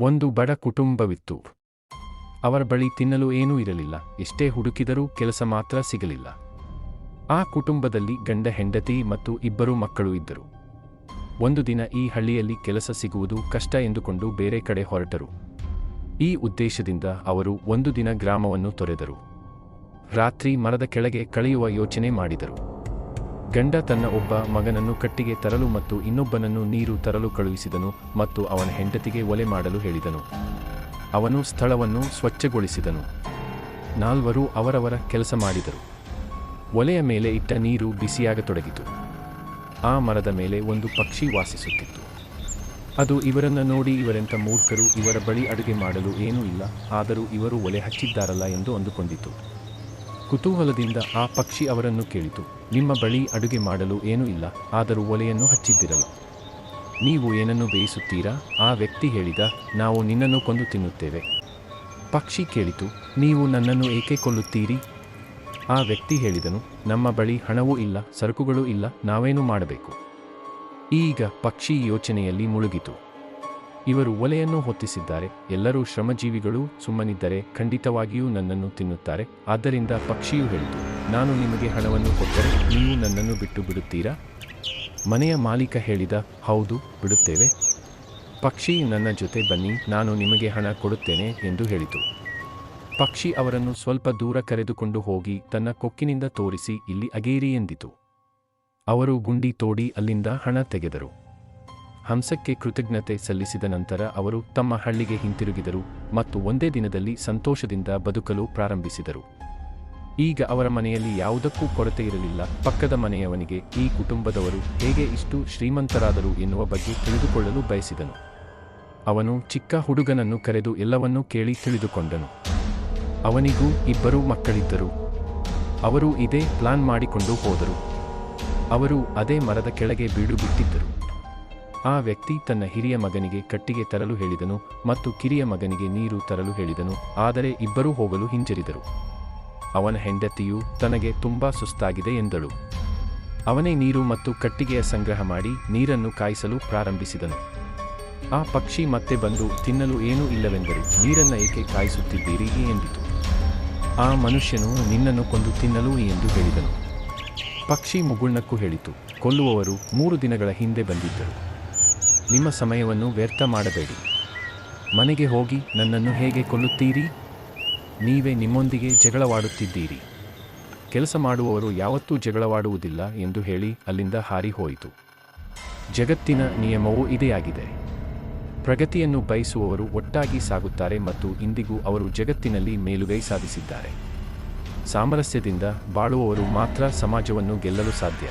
ಒಂದು ಬಡ ಕುಟುಂಬವಿತ್ತು. ಅವರ ಬಳಿ ತಿನ್ನಲು ಏನೂ ಇರಲಿಲ್ಲ. ಎಷ್ಟೇ ಹುಡುಕಿದರೂ ಕೆಲಸ ಮಾತ್ರ ಸಿಗಲಿಲ್ಲ. ಆ ಕುಟುಂಬದಲ್ಲಿ ಗಂಡ, ಹೆಂಡತಿ ಮತ್ತು ಇಬ್ಬರು ಮಕ್ಕಳು ಇದ್ದರು. ಒಂದು ದಿನ ಈ ಹಳ್ಳಿಯಲ್ಲಿ ಕೆಲಸ ಸಿಗುವುದು ಕಷ್ಟ ಎಂದುಕೊಂಡು ಬೇರೆ ಕಡೆ ಹೊರಟರು. ಈ ಉದ್ದೇಶದಿಂದ ಅವರು ಒಂದು ದಿನ ಗ್ರಾಮವನ್ನು ತೊರೆದರು. ರಾತ್ರಿ ಮರದ ಕೆಳಗೆ ಕಳೆಯುವ ಯೋಚನೆ ಮಾಡಿದರು. ಗಂಡ ತನ್ನ ಒಬ್ಬ ಮಗನನ್ನು ಕಟ್ಟಿಗೆ ತರಲು ಮತ್ತು ಇನ್ನೊಬ್ಬನನ್ನು ನೀರು ತರಲು ಕಳುಹಿಸಿದನು ಮತ್ತು ಅವನ ಹೆಂಡತಿಗೆ ಒಲೆ ಮಾಡಲು ಹೇಳಿದನು. ಅವನು ಸ್ಥಳವನ್ನು ಸ್ವಚ್ಛಗೊಳಿಸಿದನು. ನಾಲ್ವರು ಅವರವರ ಕೆಲಸ ಮಾಡಿದರು. ಒಲೆಯ ಮೇಲೆ ಇಟ್ಟ ನೀರು ಬಿಸಿಯಾಗತೊಡಗಿತು. ಆ ಮರದ ಮೇಲೆ ಒಂದು ಪಕ್ಷಿ ವಾಸಿಸುತ್ತಿತ್ತು. ಅದು ಇವರನ್ನು ನೋಡಿ ಇವರೆಂಥ ಮೂರ್ಖರು ಇವರ ಬಳಿ ಅಡುಗೆ ಮಾಡಲು ಏನೂ ಇಲ್ಲ, ಆದರೂ ಇವರು ಒಲೆ ಹಚ್ಚಿದ್ದಾರಲ್ಲ ಎಂದು ಅಂದುಕೊಂಡಿತು. ಕುತೂಹಲದಿಂದ ಆ ಪಕ್ಷಿ ಅವರನ್ನು ಕೇಳಿತು. ನಿಮ್ಮ ಬಳಿ ಅಡುಗೆ ಮಾಡಲು ಏನೂ ಇಲ್ಲ, ಆದರೂ ಒಲೆಯನ್ನು ಹಚ್ಚಿದ್ದಿರಲು. ನೀವು ಏನನ್ನು ಬೇಯಿಸುತ್ತೀರಾ? ಆ ವ್ಯಕ್ತಿ ಹೇಳಿದ, ನಾವು ನಿನ್ನನ್ನು ಕೊಂದು ತಿನ್ನುತ್ತೇವೆ. ಪಕ್ಷಿ ಕೇಳಿತು, ನೀವು ನನ್ನನ್ನು ಏಕೆ ಕೊಲ್ಲುತ್ತೀರಿ? ಆ ವ್ಯಕ್ತಿ ಹೇಳಿದನು, ನಮ್ಮ ಬಳಿ ಹಣವೂ ಇಲ್ಲ, ಸರಕುಗಳೂ ಇಲ್ಲ, ನಾವೇನು ಮಾಡಬೇಕು? ಈಗ ಪಕ್ಷಿ ಯೋಚನೆಯಲ್ಲಿ ಮುಳುಗಿತು. ಇವರು ಒಲೆಯನ್ನು ಹೊತ್ತಿಸಿದ್ದಾರೆ. ಎಲ್ಲರೂ ಶ್ರಮಜೀವಿಗಳು ಸುಮ್ಮನಿದ್ದರೆ ಖಂಡಿತವಾಗಿಯೂ ನನ್ನನ್ನು ತಿನ್ನುತ್ತಾರೆ. ಆದ್ದರಿಂದ ಪಕ್ಷಿಯು ಹೇಳಿತು, ನಾನು ನಿಮಗೆ ಹಣವನ್ನು ಕೊಟ್ಟರೆ ನೀವು ನನ್ನನ್ನು ಬಿಟ್ಟು ಬಿಡುತ್ತೀರಾ? ಮನೆಯ ಮಾಲೀಕ ಹೇಳಿದ, ಹೌದು, ಬಿಡುತ್ತೇವೆ. ಪಕ್ಷಿ ನನ್ನ ಜೊತೆ ಬನ್ನಿ, ನಾನು ನಿಮಗೆ ಹಣ ಕೊಡುತ್ತೇನೆ ಎಂದು ಹೇಳಿತು. ಪಕ್ಷಿ ಅವರನ್ನು ಸ್ವಲ್ಪ ದೂರ ಕರೆದುಕೊಂಡು ಹೋಗಿ ತನ್ನ ಕೊಕ್ಕಿನಿಂದ ತೋರಿಸಿ, ಇಲ್ಲಿ ಅಗೇರಿ ಎಂದಿತು. ಅವರು ಗುಂಡಿ ತೋಡಿ ಅಲ್ಲಿಂದ ಹಣ ತೆಗೆದರು. ಹಂಸಕ್ಕೆ ಕೃತಜ್ಞತೆ ಸಲ್ಲಿಸಿದ ನಂತರ ಅವರು ತಮ್ಮ ಹಳ್ಳಿಗೆ ಹಿಂತಿರುಗಿದರು ಮತ್ತು ಒಂದೇ ದಿನದಲ್ಲಿ ಸಂತೋಷದಿಂದ ಬದುಕಲು ಪ್ರಾರಂಭಿಸಿದರು. ಈಗ ಅವರ ಮನೆಯಲ್ಲಿ ಯಾವುದಕ್ಕೂ ಕೊರತೆ ಇರಲಿಲ್ಲ. ಪಕ್ಕದ ಮನೆಯವನಿಗೆ ಈ ಕುಟುಂಬದವರು ಹೇಗೆ ಇಷ್ಟು ಶ್ರೀಮಂತರಾದರು ಎನ್ನುವ ಬಗ್ಗೆ ತಿಳಿದುಕೊಳ್ಳಲು ಬಯಸಿದನು. ಅವನು ಚಿಕ್ಕ ಹುಡುಗನನ್ನು ಕರೆದು ಎಲ್ಲವನ್ನೂ ಕೇಳಿ ತಿಳಿದುಕೊಂಡನು. ಅವನಿಗೂ ಇಬ್ಬರು ಮಕ್ಕಳಿದ್ದರು. ಅವರು ಇದೇ ಪ್ಲಾನ್ ಮಾಡಿಕೊಂಡು ಹೋದರು. ಅವರು ಅದೇ ಮರದ ಕೆಳಗೆ ಬೀಡು ಬಿಟ್ಟಿದ್ದರು ಆ ವ್ಯಕ್ತಿ ತನ್ನ ಹಿರಿಯ ಮಗನಿಗೆ ಕಟ್ಟಿಗೆ ತರಲು ಹೇಳಿದನು ಮತ್ತು ಕಿರಿಯ ಮಗನಿಗೆ ನೀರು ತರಲು ಹೇಳಿದನು, ಆದರೆ ಇಬ್ಬರೂ ಹೋಗಲು ಹಿಂಜರಿದರು. ಅವನ ಹೆಂಡತಿಯು ತನಗೆ ತುಂಬಾ ಸುಸ್ತಾಗಿದೆ ಎಂದಳು. ಅವನೇ ನೀರು ಮತ್ತು ಕಟ್ಟಿಗೆಯ ಸಂಗ್ರಹ ಮಾಡಿ ನೀರನ್ನು ಕಾಯಿಸಲು ಪ್ರಾರಂಭಿಸಿದನು. ಆ ಪಕ್ಷಿ ಮತ್ತೆ ಬಂದು ತಿನ್ನಲು ಏನೂ ಇಲ್ಲವೆಂದರೆ ನೀರನ್ನು ಏಕೆ ಕಾಯಿಸುತ್ತಿದ್ದೀರಿ ಎಂದಿತು. ಆ ಮನುಷ್ಯನು ನಿನ್ನನ್ನು ಕೊಂದು ತಿನ್ನಲು ಎಂದು ಹೇಳಿದನು. ಪಕ್ಷಿ ಮುಗುಳ್ನಕ್ಕೂ ಹೇಳಿತು. ಕೊಲ್ಲುವವರು ಮೂರು ದಿನಗಳ ಹಿಂದೆ ಬಂದಿದ್ದರು. ನಿಮ್ಮ ಸಮಯವನ್ನು ವ್ಯರ್ಥ ಮಾಡಬೇಡಿ. ಮನೆಗೆ ಹೋಗಿ ನನ್ನನ್ನು ಹೇಗೆ ಕೊಲ್ಲುತ್ತೀರಿ? ನೀವೇ ನಿಮ್ಮೊಂದಿಗೆ ಜಗಳವಾಡುತ್ತಿದ್ದೀರಿ. ಕೆಲಸ ಮಾಡುವವರು ಯಾವತ್ತೂ ಜಗಳವಾಡುವುದಿಲ್ಲ ಎಂದು ಹೇಳಿ ಅಲ್ಲಿಂದ ಹಾರಿ ಹೋಯಿತು. ಜಗತ್ತಿನ ನಿಯಮವು ಇದೇ ಆಗಿದೆ. ಪ್ರಗತಿಯನ್ನು ಬಯಸುವವರು ಒಟ್ಟಾಗಿ ಸಾಗುತ್ತಾರೆ ಮತ್ತು ಇಂದಿಗೂ ಅವರು ಜಗತ್ತಿನಲ್ಲಿ ಮೇಲುಗೈ ಸಾಧಿಸಿದ್ದಾರೆ. ಸಾಮರಸ್ಯದಿಂದ ಬಾಳುವವರು ಮಾತ್ರ ಸಮಾಜವನ್ನು ಗೆಲ್ಲಲು ಸಾಧ್ಯ.